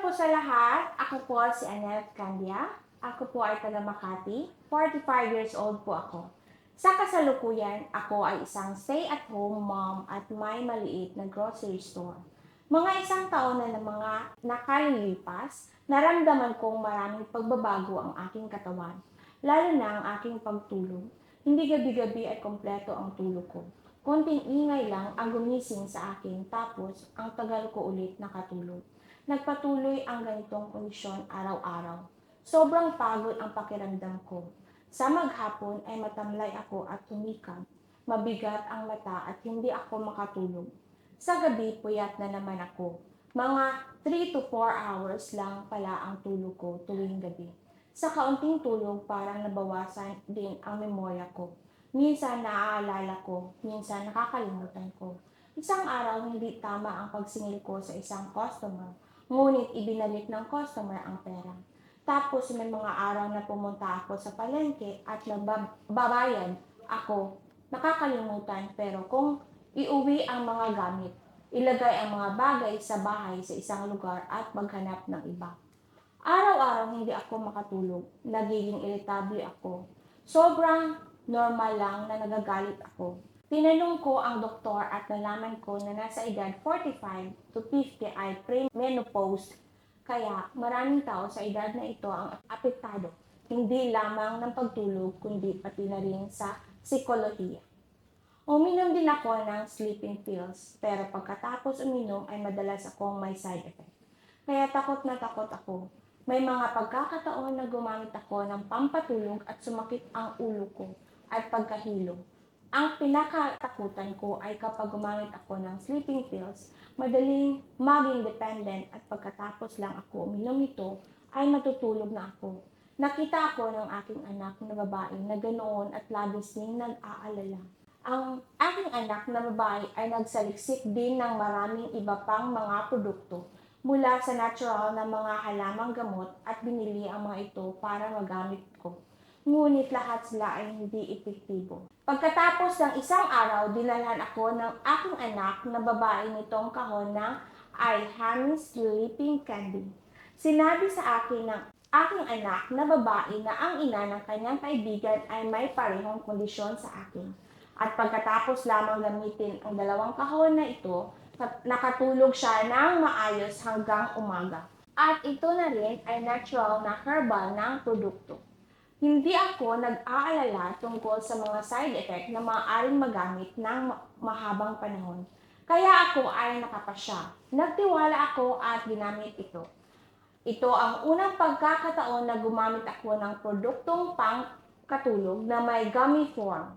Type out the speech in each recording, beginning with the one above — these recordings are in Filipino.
po sa lahat. Ako po si Annette Candia. Ako po ay taga Makati. 45 years old po ako. Sa kasalukuyan, ako ay isang stay-at-home mom at may maliit na grocery store. Mga isang taon na ng mga nakalilipas, naramdaman kong maraming pagbabago ang aking katawan, lalo na ang aking pagtulog. Hindi gabi-gabi ay kompleto ang tulog ko. Konting ingay lang ang gumising sa akin tapos ang tagal ko ulit nakatulog. Nagpatuloy ang ganitong kondisyon araw-araw. Sobrang pagod ang pakiramdam ko. Sa maghapon ay matamlay ako at tumikab. Mabigat ang mata at hindi ako makatulog. Sa gabi, puyat na naman ako. Mga 3 to 4 hours lang pala ang tulog ko tuwing gabi. Sa kaunting tulog, parang nabawasan din ang memorya ko. Minsan naaalala ko, minsan nakakalimutan ko. Isang araw, hindi tama ang pagsingil ko sa isang customer, ngunit ibinalik ng customer ang pera. Tapos may mga araw na pumunta ako sa palengke at nababayad ako. Nakakalimutan pero kung iuwi ang mga gamit, ilagay ang mga bagay sa bahay sa isang lugar at maghanap ng iba. Araw-araw hindi ako makatulog. Nagiging irritable ako. Sobrang normal lang na nagagalit ako. Tinanong ko ang doktor at nalaman ko na nasa edad 45 to 50 ay pre-menopause. Kaya maraming tao sa edad na ito ang apektado. Hindi lamang ng pagtulog kundi pati na rin sa psikolohiya. Uminom din ako ng sleeping pills, pero pagkatapos uminom ay madalas akong may side effect. Kaya takot na takot ako. May mga pagkakataon na gumamit ako ng pampatulog at sumakit ang ulo ko at pagkahilo. Ang pinakatakutan ko ay kapag gumamit ako ng sleeping pills, madaling maging dependent at pagkatapos lang ako uminom nito ay matutulog na ako. Nakita ako ng aking anak na babae na ganoon at labis ding nag-aalala. Ang aking anak na babae ay nagsaliksik din ng maraming iba pang mga produkto mula sa natural na mga halamang gamot at binili ang mga ito para magamit ko. Ngunit lahat sila ay hindi epektibo. Pagkatapos ng isang araw, dinalhan ako ng aking anak na babae nitong kahon ng I Honey's Sleeping Candy. Sinabi sa akin ng aking anak na babae na ang ina ng kanyang kaibigan ay may parehong kondisyon sa akin. At pagkatapos lamang gamitin ang dalawang kahon na ito, nakatulog siya ng maayos hanggang umaga. At ito na rin ay natural na herbal ng produkto. Hindi ako nag-aalala tungkol sa mga side effect na maaaring magamit ng mahabang panahon. Kaya ako ay nakapasya. Nagtiwala ako at ginamit ito. Ito ang unang pagkakataon na gumamit ako ng produktong pang-katulog na may gummy form.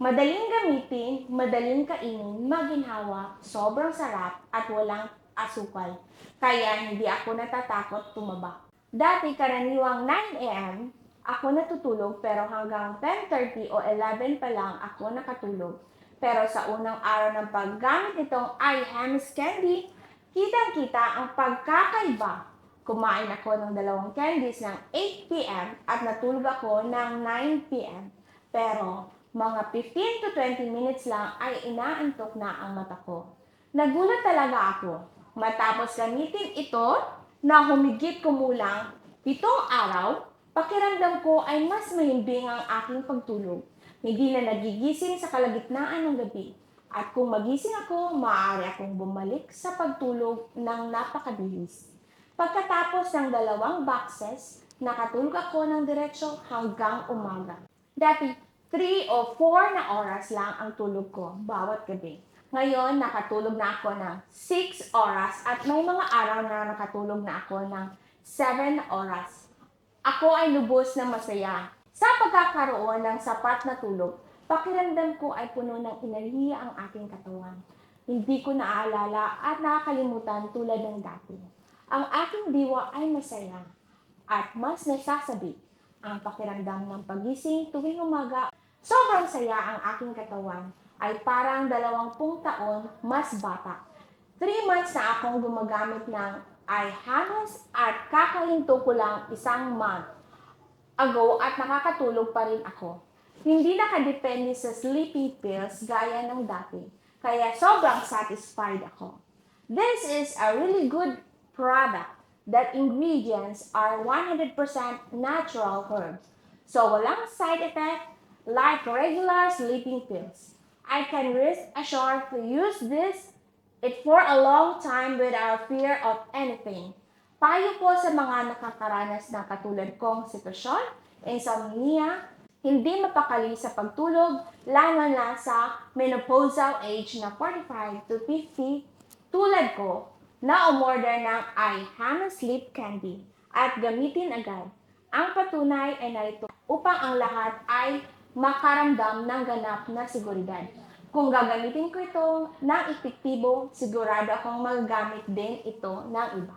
Madaling gamitin, madaling kainin, maginhawa, sobrang sarap at walang asukal. Kaya hindi ako natatakot tumaba. Dati karaniwang 9 a.m. ako natutulog pero hanggang 10.30 o 11 pa lang ako nakatulog. Pero sa unang araw ng paggamit nitong iHemis Candy, kitang-kita ang pagkakaiba. Kumain ako ng dalawang candies ng 8 p.m. at natulog ako ng 9 p.m. Pero mga 15 to 20 minutes lang ay inaantok na ang mata ko. Nagulat talaga ako. Matapos gamitin ito na humigit kumulang pitong araw, pakiramdam ko ay mas mahimbing ang aking pagtulog. Hindi na nagigising sa kalagitnaan ng gabi. At kung magising ako, maaari akong bumalik sa pagtulog ng napakabilis. Pagkatapos ng dalawang boxes, nakatulog ako ng diretsyo hanggang umaga. Dati, 3 o 4 na oras lang ang tulog ko bawat gabi. Ngayon, nakatulog na ako ng 6 oras at may mga araw na nakatulog na ako ng 7 oras. Ako ay lubos na masaya. Sa pagkakaroon ng sapat na tulog, pakiramdam ko ay puno ng enerhiya ang aking katawan. Hindi ko naaalala at nakakalimutan tulad ng dati. Ang aking diwa ay masaya at mas nasasabi ang pakiramdam ng pagising tuwing umaga. Sobrang saya ang aking katawan ay parang dalawampung taon mas bata. Three months na akong gumagamit ng iHanos at kakahinto ko lang isang month ago at nakakatulog pa rin ako. Hindi nakadepende sa sleeping pills gaya ng dati. Kaya sobrang satisfied ako. This is a really good product that ingredients are 100% natural herbs. So walang side effect like regular sleeping pills. I can rest assured to use this it for a long time without fear of anything. Payo po sa mga nakakaranas ng katulad kong sitwasyon, insomnia, hindi mapakali sa pagtulog, lalo na sa menopausal age na 45 to 50, tulad ko, na umorder ng I Ham Sleep Candy at gamitin agad. Ang patunay ay narito upang ang lahat ay makaramdam ng ganap na seguridad. Kung gagamitin ko ito ng epektibo, sigurado akong magagamit din ito ng iba.